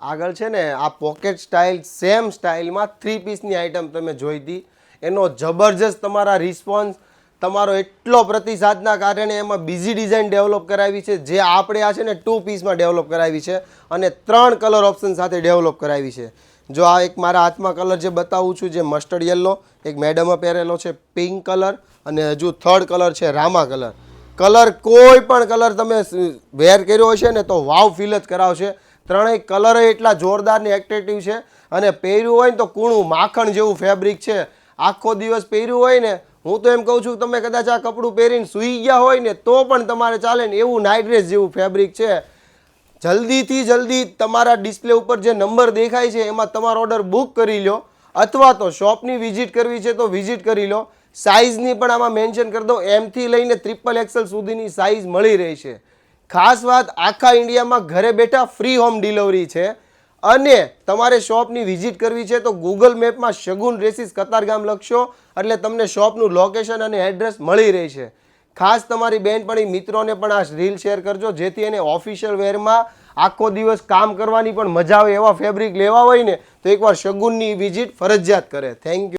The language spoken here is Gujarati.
આગળ છે ને, આ પોકેટ સ્ટાઇલ સેમ સ્ટાઇલમાં થ્રી પીસની આઇટમ તમે જોઈ હતી એનો જબરજસ્ત તમારા રિસ્પોન્સ તમારો એટલો પ્રતિસાદના કારણે એમાં બીજી ડિઝાઇન ડેવલપ કરાવી છે, જે આપણે આ છે ને ટુ પીસમાં ડેવલપ કરાવી છે અને ત્રણ કલર ઓપ્શન સાથે ડેવલપ કરાવી છે. જો આ એક મારા હાથમાં કલર જે બતાવું છું, જે મસ્ટર્ડ યલો એક મેડમે પહેરેલો છે પિંક કલર અને હજુ થર્ડ કલર છે રામા કલર કલર કોઈ પણ કલર તમે વેર કર્યો હશે ને તો વાવ ફીલ જ કરાવશે. ત્રણેય કલર એટલા જોરદાર ને એટ્રેક્ટિવ છે. અને પહેર્યું હોય ને તો કૂણું, માખણ જેવું ફેબ્રિક છે. આખો દિવસ પહેર્યું હોય ને, હું તો એમ કહું છું, તમે કદાચ આ કપડું પહેરીને સૂઈ ગયા હોય ને, તો પણ તમારે ચાલે ને એવું નાઇટ ડ્રેસ જેવું ફેબ્રિક છે. જલ્દીથી જલ્દી તમારા ડિસ્પ્લે ઉપર જે નંબર દેખાય છે, એમાં તમારો ઓર્ડર બુક કરી લો. અથવા તો શોપની વિઝિટ કરવી છે તો વિઝિટ કરી લો. સાઇઝની પણ આમાં મેન્શન કરી દો એમથી લઈને ટ્રિપલ એક્સેલ સુધીની સાઇઝ મળી રહી છે ખાસ વાત આખા ઇન્ડિયામાં ઘરે બેઠા ફ્રી હોમ ડિલિવરી છે. અને તમારે શોપની વિઝિટ કરવી છે તો ગૂગલ મેપમાં શગુન રેસીસ કતારગામ લખશો. એટલે તમને શોપનું લોકેશન અને એડ્રેસ મળી રહેશે. ખાસ તમારી બહેનપણી મિત્રોને પણ આ રીલ શેર કરજો, જેથી એને ઓફિશિયલ વેરમાં આખો દિવસ કામ કરવાની પણ મજા આવે એવા ફેબ્રિક લેવા હોય ને, તો એકવાર શગુનની વિઝિટ ફરજિયાત કરે. Thank you